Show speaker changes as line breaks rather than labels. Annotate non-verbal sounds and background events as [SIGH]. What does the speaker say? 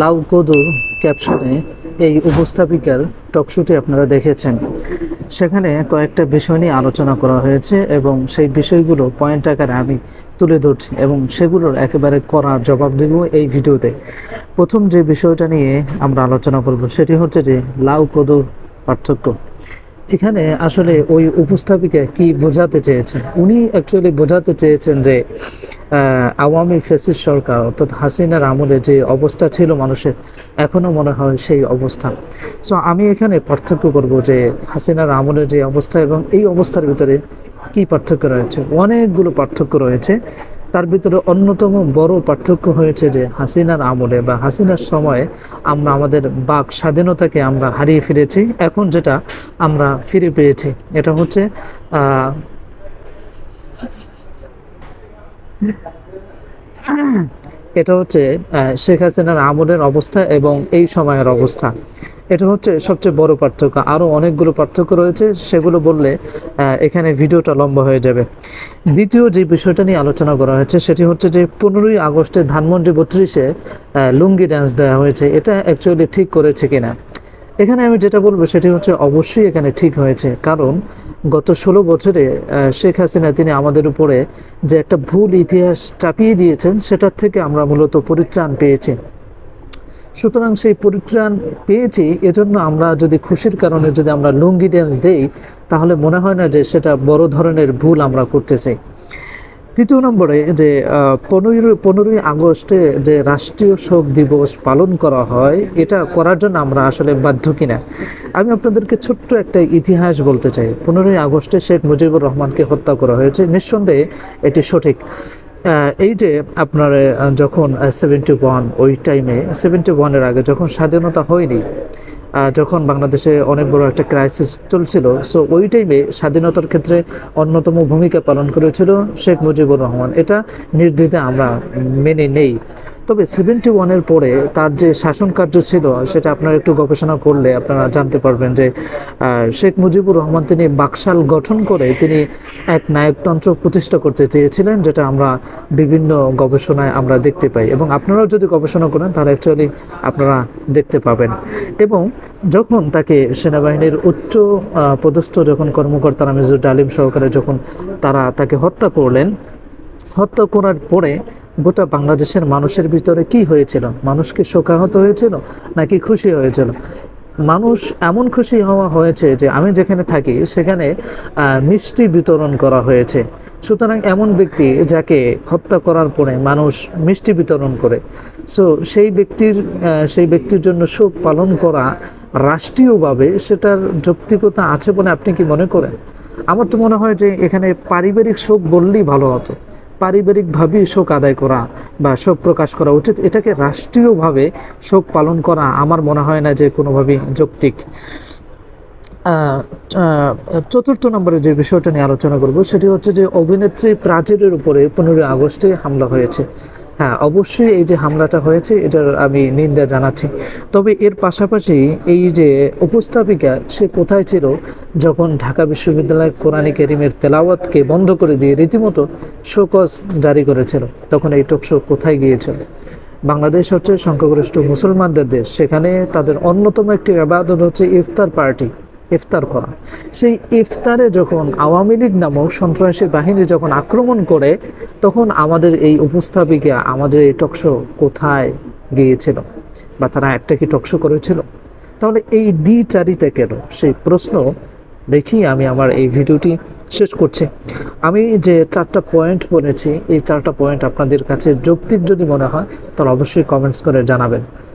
লাউ কদুর ক্যাপশনে এই উপস্থাপিকার টকশুটি আপনারা দেখেছেন। সেখানে কয়েকটা বিষয় নিয়ে আলোচনা করা হয়েছে এবং সেই বিষয়গুলো পয়েন্ট আকারে আমি তুলে ধরছি এবং সেগুলোর একেবারে করা জবাব দেব এই ভিডিওতে। প্রথম যে বিষয়টা নিয়ে আমরা আলোচনা করব সেটি হচ্ছে যে লাউ কদুর পার্থক্য। এখানে আসলে ওই উপস্থাপিকা কি বোঝাতে চেয়েছেন? উনি অ্যাকচুয়ালি বোঝাতে চেয়েছেন যে আওয়ামী ফেসিস সরকার, অর্থাৎ হাসিনার আমলে যে অবস্থা ছিল মানুষের এখনও মনে হয় সেই অবস্থা। সো আমি এখানে পার্থক্য করব যে হাসিনার আমলে যে অবস্থা এবং এই অবস্থার ভিতরে কি পার্থক্য রয়েছে। অনেকগুলো পার্থক্য রয়েছে। তার ভিতরে অন্যতম বড় পার্থক্য হয়েছে যে হাসিনার আমলে বা হাসিনার সময়ে আমরা আমাদের বাক স্বাধীনতাকে আমরা হারিয়ে ফিরেছি এখন যেটা আমরা ফিরে পেয়েছি, এটা হচ্ছে [COUGHS] এটা হচ্ছে শেখ হাসিনার আমলের অবস্থা এবং এই সময়ের অবস্থা। এটা হচ্ছে সবচেয়ে বড় পার্থক্য। আরও অনেকগুলো পার্থক্য রয়েছে, সেগুলো বললে এখানে ভিডিওটা লম্বা হয়ে যাবে। দ্বিতীয় যে বিষয়টা নিয়ে আলোচনা করা হয়েছে, সেটি হচ্ছে যে পনেরোই আগস্টে ধানমন্ডি বত্রিশে লুঙ্গি ড্যান্স দেওয়া হয়েছে। এটা অ্যাকচুয়ালি ঠিক করেছে কিনা? এখানে আমি যেটা বলব, সেটি হচ্ছে অবশ্যই এখানে ঠিক হয়েছে। কারণ গত ষোলো বছরে শেখ হাসিনা তিনি আমাদের উপরে যে একটা ভুল ইতিহাস চাপিয়ে দিয়েছেন, সেটার থেকে আমরা মূলত পরিত্রাণ পেয়েছি। সুতরাং সেই পরিত্রাণ পেয়েছি, এজন্য আমরা যদি খুশির কারণে যদি আমরা লুঙ্গি ড্যান্স দেই, তাহলে মনে হয় না যে সেটা বড় ধরনের ভুল আমরা করতেছি। তৃতীয় নম্বরে যে পনেরোই পনেরোই আগস্টে যে রাষ্ট্রীয় শোক দিবস পালন করা হয়, এটা করার জন্য আমরা আসলে বাধ্য কিনা? আমি আপনাদেরকে ছোট্ট একটা ইতিহাস বলতে চাই। পনেরোই আগস্টে শেখ মুজিবুর রহমানকে হত্যা করা হয়েছে। নিঃসন্দেহে এটি সঠিক। এই যে আপনার যখন সেভেন্টি ওয়ান ওই টাইমে সেভেন্টি ওয়ানের আগে যখন স্বাধীনতা হয়নি যখন বাংলাদেশে অনেক বড় একটা ক্রাইসিস চলছিল সো ওই টাইমে স্বাধীনতার ক্ষেত্রে অন্যতম ভূমিকা পালন করেছিল শেখ মুজিবুর রহমান। এটা নির্দ্বিধে আমরা মেনে নেই। তবে সেভেন্টি ওয়ানের পরে তার যে শাসন কার্য ছিল, সেটা আপনারা একটু গবেষণা করলে আপনারা জানতে পারবেন যে শেখ মুজিবুর রহমান তিনি বাকশাল গঠন করে তিনি এক নায়কতন্ত্র প্রতিষ্ঠা করতে চেয়েছিলেন, যেটা আমরা বিভিন্ন গবেষণায় আমরা দেখতে পাই। এবং আপনারাও যদি গবেষণা করেন, তাহলে অ্যাকচুয়ালি আপনারা দেখতে পাবেন। এবং যখন তাকে সেনাবাহিনীর উচ্চ পদস্থ যখন কর্মকর্তারা মেজর ডালিম সহকারে যখন তারা তাকে হত্যা করলেন হত্যা করার পরে গোটা বাংলাদেশের মানুষের ভিতরে কি হয়েছিল? মানুষ কি শোকাহত হয়েছিল নাকি খুশি হয়েছিল? মানুষ এমন খুশি হওয়া হয়েছে যে আমি যেখানে থাকি সেখানে মিষ্টি বিতরণ করা হয়েছে। সুতরাং এমন ব্যক্তি যাকে হত্যা করার পরে মানুষ মিষ্টি বিতরণ করে। সো সেই ব্যক্তির সেই ব্যক্তির জন্য শোক পালন করা রাষ্ট্রীয়ভাবে সেটার যৌক্তিকতা আছে বলে আপনি কি মনে করেন? আমার তো মনে হয় যে এখানে পারিবারিক শোক বললেই ভালো হতো। পারিবারিকভাবেই শোক আদায় করা বা শোক প্রকাশ করা উচিত। এটাকে রাষ্ট্রীয়ভাবে শোক পালন করা আমার মনে হয় না যে কোনোভাবেই যৌক্তিক। চতুর্থ নম্বরে যে বিষয়টা নিয়ে আলোচনা করব, সেটি হচ্ছে যে অভিনেত্রী প্রাচীরের উপরে পনেরোই আগস্টে হামলা হয়েছে। হ্যাঁ অবশ্যই এই যে হামলাটা হয়েছে, এটার আমি নিন্দা জানাচ্ছি। তবে এর পাশাপাশি এই যে উপস্থাপিকা, সে কোথায় ছিল? যখন ঢাকা বিশ্ববিদ্যালয় কোরআনী কেরিমের তেলাওয়াতকে বন্ধ করে দিয়ে রীতিমতো শোকজ জারি করেছিল, তখন এই টকশো কোথায় গিয়েছিল? বাংলাদেশ হচ্ছে সংখ্যাগরিষ্ঠ মুসলমানদের দেশ, সেখানে তাদের অন্যতম একটি আবাদত হচ্ছে ইফতার পার্টি। ইফতার করা। সেই ইফতারে যখন আওয়ামী লীগ নামক সন্ত্রাসী বাহিনী যখন আক্রমণ করে, তখন আমাদের এই উপস্থাপিকা আমাদের এই টকশো কোথায় গিয়েছিল? বা তারা একটা কি টকশো করেছিল? তাহলে এই দ্বিচারিতা কেন? সেই প্রশ্ন রেখেই আমি আমার এই ভিডিওটি শেষ করছি। আমি যে চারটা পয়েন্ট বলেছি এই চারটা পয়েন্ট আপনাদের কাছে যৌক্তিক যদি মনে হয়, তাহলে অবশ্যই কমেন্টস করে জানাবেন।